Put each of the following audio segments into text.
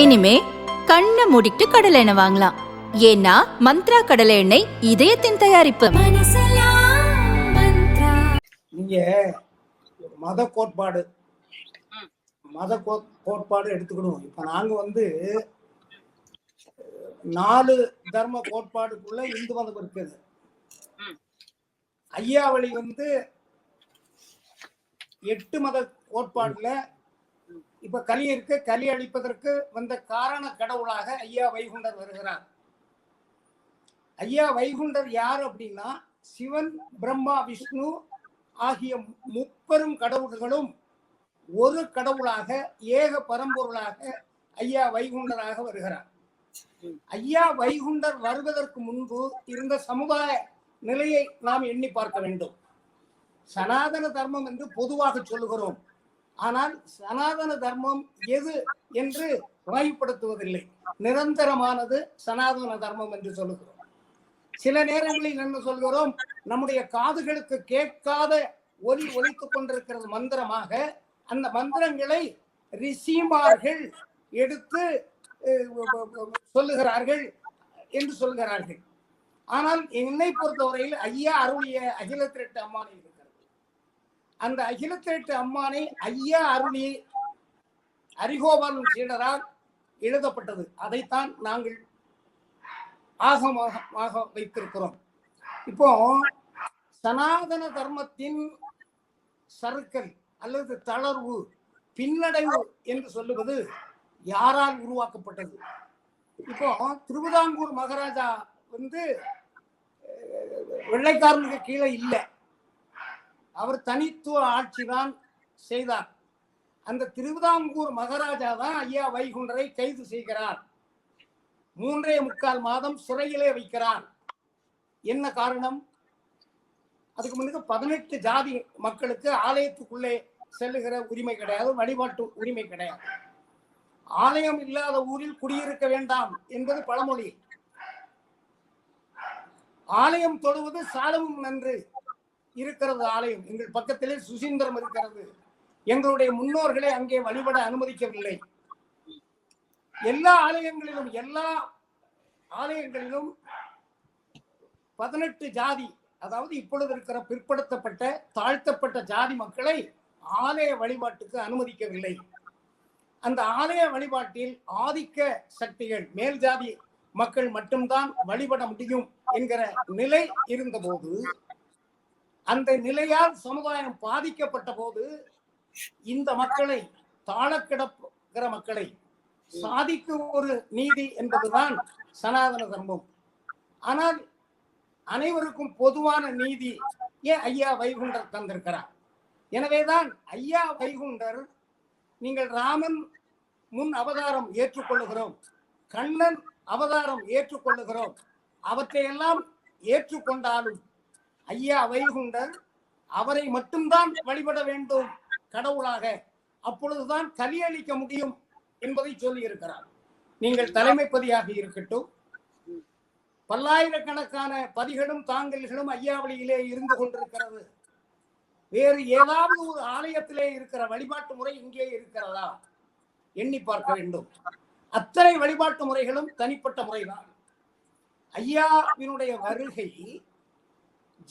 இனிமே கண்ணை மூடிட்டு கடலை எண்ணெய் வாங்கலாம். ஏன்னா மந்த்ரா கடலை எண்ணெய் இதயத்தின் தயாரிப்பு. நீங்க மத கோட்பாடு. மத கோட்பாடு எடுத்துக்கணும். இப்ப நாங்க வந்து நாலு தர்ம கோட்பாடுக்குள்ள இந்து மதம் இருக்குது. ஐயாவளி வந்து எட்டு மத கோட்பாடுல இப்ப கலி இருக்கு கலி அழிப்பதற்கு வந்த காரண கடவுளாக ஐயா வைகுண்டர் வருகிறார். ஐயா வைகுண்டர் யார் அப்படின்னா சிவன் பிரம்மா விஷ்ணு ஆகிய முப்பெரும் கடவுள்களும் ஒரு கடவுளாக ஏக பரம்பொருளாக ஐயா வைகுண்டராக வருகிறார். ஐயா வைகுண்டர் வருவதற்கு முன்பு இருந்த சமுதாய நிலையை நாம் எண்ணி பார்க்க வேண்டும். சனாதன தர்மம் என்று பொதுவாக சொல்லுகிறோம். ஆனால் சனாதன தர்மம் எது என்று வகைப்படுத்துவதில்லை நிரந்தரமானது சனாதன தர்மம் என்று சொல்லுகிறோம். சில நேரங்களில் என்ன சொல்கிறோம்? நம்முடைய காதுகளுக்கு கேட்காத ஒலி ஒலித்துக் கொண்டிருக்கிறது மந்திரமாக அந்த மந்திரங்களை ரிசீமார்கள் எடுத்து சொல்லுகிறார்கள் என்று சொல்கிறார்கள். ஆனால் என்னை பொறுத்தவரையில் ஐயா அருளிய அகில திரட்டு அம்மானை அந்த அகிலத்திரட்டு அம்மானை ஐயா அருளி அரிகோபாலன் சீடரால் எழுதப்பட்டது. அதைத்தான் நாங்கள் ஆகமாக வைத்திருக்கிறோம். இப்போ சனாதன தர்மத்தின் சறுக்கல் அல்லது தளர்வு பின்னடைவு என்று சொல்லுவது யாரால் உருவாக்கப்பட்டது? இப்போ திருவிதாங்கூர் மகாராஜா வந்து வெள்ளைக்காரனுக்கு கீழே இல்லை. அவர் தனித்துவ ஆட்சி தான் செய்தார். அந்த திருவிதாங்கூர் மகாராஜா தான் ஐயா வைகுண்டரை கைது செய்கிறார். மூன்றே முக்கால் மாதம் சிறையிலே வைக்கிறார். என்ன காரணம்? அதுக்கு முன்னுக்கு பதினெட்டு ஜாதி மக்களுக்கு ஆலயத்துக்குள்ளே செல்லுகிற உரிமை கிடையாது வழிபாட்டு உரிமை கிடையாது. ஆலயம் இல்லாத ஊரில் குடியிருக்க வேண்டாம் என்பது பழமொழி. ஆலயம் தொடுவது சாலமும் நன்று. இருக்கிறது ஆலயம். எங்கள் பக்கத்திலே சுசீந்திரம் இருக்கிறது. எங்களுடைய முன்னோர்களை அங்கே வழிபட அனுமதிக்கவில்லை. எல்லா ஆலயங்களிலும் எல்லா ஆலயங்களிலும் பதினெட்டு ஜாதி அதாவது இப்பொழுது இருக்கிற பிற்படுத்தப்பட்ட தாழ்த்தப்பட்ட ஜாதி மக்களை ஆலய வழிபாட்டுக்கு அனுமதிக்கவில்லை. அந்த ஆலய வழிபாட்டில் ஆதிக்க சக்திகள் மேல் ஜாதி மக்கள் மட்டும்தான் வழிபட முடியும் என்கிற நிலை இருந்தபோது அந்த நிலையால் சமுதாயம் பாதிக்கப்பட்ட போது இந்த மக்களை தாழ கிடக்கிற மக்களை சாதிக்கு ஒரு நீதி என்பதுதான் சனாதன தர்மம். ஆனால் அனைவருக்கும் பொதுவான நீதி ஏன் ஐயா வைகுண்டர் தந்திருக்கிறார். எனவேதான் ஐயா வைகுண்டர் நீங்கள் ராமன் முன் அவதாரம் ஏற்றுக்கொள்ளுகிறோம் கண்ணன் அவதாரம் ஏற்றுக்கொள்ளுகிறோம். அவற்றையெல்லாம் ஏற்றுக்கொண்டாலும் ஐயா வைகுண்டர் அவரை மட்டும்தான் வழிபட வேண்டும் கடவுளாக. அப்பொழுதுதான் கலியளிக்க முடியும் என்பதை சொல்லியிருக்கிறார். நீங்கள் தலைமைப்பதியாக இருக்கட்டும். பல்லாயிரக்கணக்கான பதிகளும் தாங்கல்களும் ஐயாவளியிலே இருந்து கொண்டிருக்கிறது. வேறு ஏதாவது ஒரு ஆலயத்திலே இருக்கிற வழிபாட்டு முறை இங்கே இருக்கிறதா? எண்ணி பார்க்க வேண்டும். அத்தனை வழிபாட்டு முறைகளும் தனிப்பட்ட முறைதான். ஐயாவினுடைய வருகை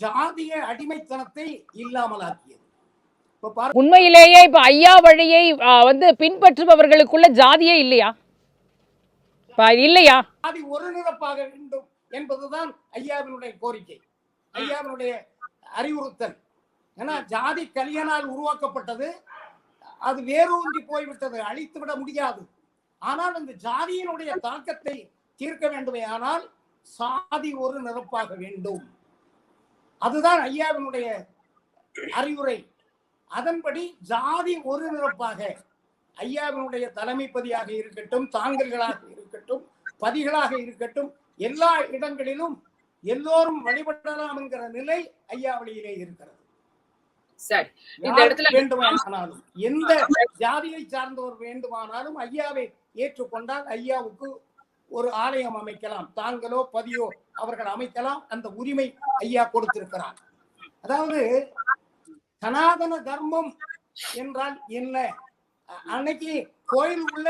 ஜாதிய அடிமைத்தனத்தை இல்லாமலாக்கியது. உண்மையிலேயே இப்ப ஐயா வழியை வந்து பின்பற்றுபவர்களுக்குள்ள ஜாதியே இல்லையா? இல்லையா? ஜாதி ஒரு நிரப்பாக வேண்டும் என்பதுதான் ஐயாவினுடைய கோரிக்கை. ஐயாவினுடைய அறிவுறுத்தல். ஏன்னா ஜாதி கலியனால் உருவாக்கப்பட்டது. அது வேரூன்றி போய்விட்டது. அழித்து விட முடியாது. ஆனால் அந்த ஜாதியினுடைய தாக்கத்தை தீர்க்க வேண்டுமே ஆனால் சாதி ஒரு நிரப்பாக வேண்டும். அதுதான் ஐயாவினுடைய அறிவுரை. அதன்படி ஜாதி ஒரு நிரப்பாக ஐயாவினுடைய தலைமைப்பதியாக இருக்கட்டும் தாங்கல்களாக இருக்கட்டும் பதிகளாக இருக்கட்டும் எல்லா இடங்களிலும் எல்லோரும் வழிபடலாம் என்கிற நிலை இருக்கிறது. இந்த யார் இடத்துல வேண்டுமானாலும் எந்த ஜாதியை சார்ந்தவர் வேண்டுமானாலும் ஐயாவை ஏற்றுக்கொண்டால் ஐயாவுக்கு ஒரு ஆலயம் அமைக்கலாம் தாங்களோ பதியோ அவர்கள் அமைக்கலாம் அந்த உரிமை ஐயா கொடுத்திருக்கிறார். அதாவது சனாதன தர்மம் என்றால் என்ன? அன்னைக்கு கோயில் உள்ள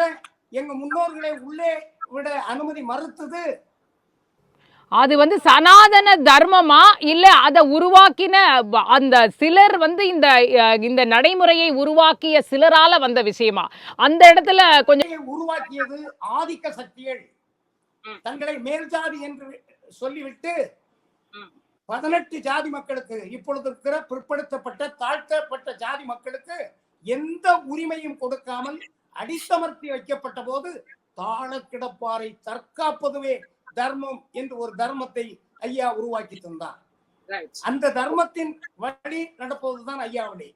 எங்க முன்னோர்களை உள்ளே விட அனுமதி மறுத்தது? அது வந்து சனாதன தர்மமா? இல்ல அதை உருவாக்கின அந்த சிலர் வந்து இந்த இந்த நடைமுறையை உருவாக்கிய சிலரால வந்த விஷயமா? அந்த இடத்துல கொஞ்சம் உருவாக்கியது ஆதிக்க சக்திகள். தங்களை மேல் ஜாதி என்று சொல்லிவிட்டு. பதினெட்டு ஜாதி மக்களுக்கு இப்பொழுது இருக்கிற பிற்படுத்தப்பட்ட தாழ்த்தப்பட்ட ஜாதி மக்களுக்கு எந்த உரிமையும் கொடுக்காமல் அடித்தமர்த்தி வைக்கப்பட்ட போது தாழ கிடப்பாரை தற்காப்பதுவே தர்மம் என்று ஒரு தர்மத்தை ஐயா உருவாக்கி தந்தார். அந்த தர்மத்தின் வழி நடப்பதுதான் ஐயா வழி